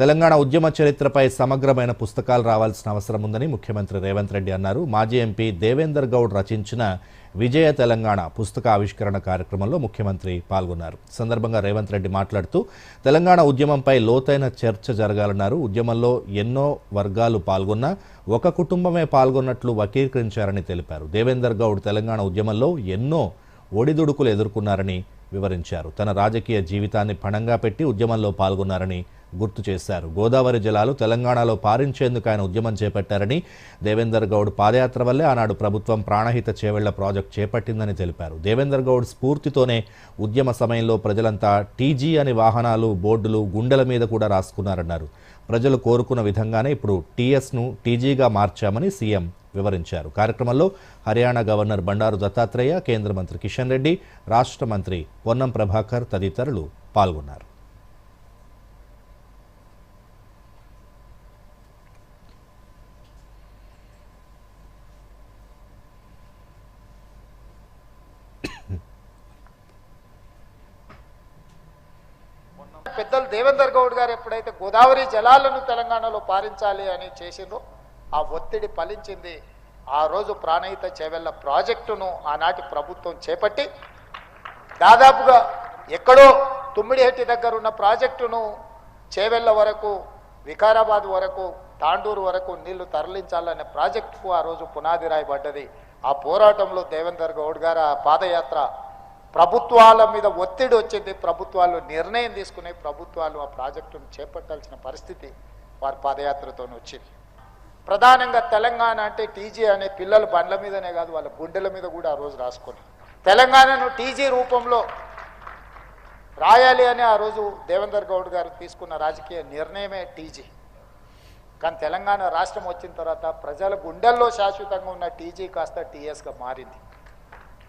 తెలంగాణ ఉద్యమ చరిత్రపై సమగ్రమైన పుస్తకాలు రావాల్సిన అవసరం ఉందని ముఖ్యమంత్రి రేవంత్ రెడ్డి అన్నారు. మాజీ ఎంపీ దేవేందర్ గౌడ్ రచించిన విజయ తెలంగాణ పుస్తక ఆవిష్కరణ కార్యక్రమంలో ముఖ్యమంత్రి పాల్గొన్నారు. సందర్భంగా రేవంత్ రెడ్డి మాట్లాడుతూ తెలంగాణ ఉద్యమంపై లోతైన చర్చ జరగాలన్నారు. ఉద్యమంలో ఎన్నో వర్గాలు పాల్గొన్నా ఒక కుటుంబమే పాల్గొన్నట్లు వకీకరించారని తెలిపారు. దేవేందర్ గౌడ్ తెలంగాణ ఉద్యమంలో ఎన్నో ఒడిదుడుకులు ఎదుర్కొన్నారని వివరించారు. తన రాజకీయ జీవితాన్ని పణంగా పెట్టి ఉద్యమంలో పాల్గొన్నారని గుర్తు చేశారు. గోదావరి జలాలు తెలంగాణలో పారించేందుకు ఆయన ఉద్యమం చేపట్టారని దేవేందర్ గౌడ్ పాదయాత్ర వల్లే ఆనాడు ప్రభుత్వం ప్రాణహిత చేవెళ్ళ ప్రాజెక్ట్ చేపట్టిందని తెలిపారు. దేవేందర్ గౌడ్ స్ఫూర్తితోనే ఉద్యమ సమయంలో ప్రజలంతా టీజీ అని వాహనాలు బోర్డులు గుండెల మీద కూడా రాసుకున్నారన్నారు. ప్రజలు కోరుకున్న విధంగానే ఇప్పుడు టీఎస్ను టీజీగా మార్చామని సీఎం వివరించారు. కార్యక్రమంలో హర్యానా గవర్నర్ బండారు దత్తాత్రేయ కేంద్ర మంత్రి కిషన్ రెడ్డి రాష్ట్ర మంత్రి పొన్నం ప్రభాకర్ తదితరులు పాల్గొన్నారు. పెద్దలు దేవేందర్ గౌడ్ గారు ఎప్పుడైతే గోదావరి జలాలను తెలంగాణలో పారించాలి అని చేసిందో ఆ ఒత్తిడి ఫలించింది. ఆ రోజు ప్రాణహిత చేవెళ్ళ ప్రాజెక్టును ఆనాటి ప్రభుత్వం చేపట్టి దాదాపుగా ఎక్కడో తుమ్మిడిహెట్టి దగ్గర ఉన్న ప్రాజెక్టును చేవెళ్ళ వరకు వికారాబాద్ వరకు తాండూరు వరకు నీళ్ళు తరలించాలనే ప్రాజెక్టుకు ఆ రోజు పునాది రాయబడ్డది. ఆ పోరాటంలో దేవేందర్ గౌడ్ గారు ఆ పాదయాత్ర ప్రభుత్వాల మీద ఒత్తిడి వచ్చింది ప్రభుత్వాలు నిర్ణయం తీసుకునే ప్రభుత్వాలు ఆ ప్రాజెక్టును చేపట్టాల్సిన పరిస్థితి వారి పాదయాత్రతో వచ్చింది. ప్రధానంగా తెలంగాణ అంటే టీజీ అనే పిల్లలు బండ్ల మీదనే కాదు వాళ్ళ గుండెల మీద కూడా ఆ రోజు రాసుకున్నారు తెలంగాణను టీజీ రూపంలో రాయాలి అని ఆ రోజు దేవేందర్ గౌడ్ గారు తీసుకున్న రాజకీయ నిర్ణయమే టీజీ. కానీ తెలంగాణ రాష్ట్రం వచ్చిన తర్వాత ప్రజల గుండెల్లో శాశ్వతంగా ఉన్న టీజీ కాస్త టీఎస్గా మారింది.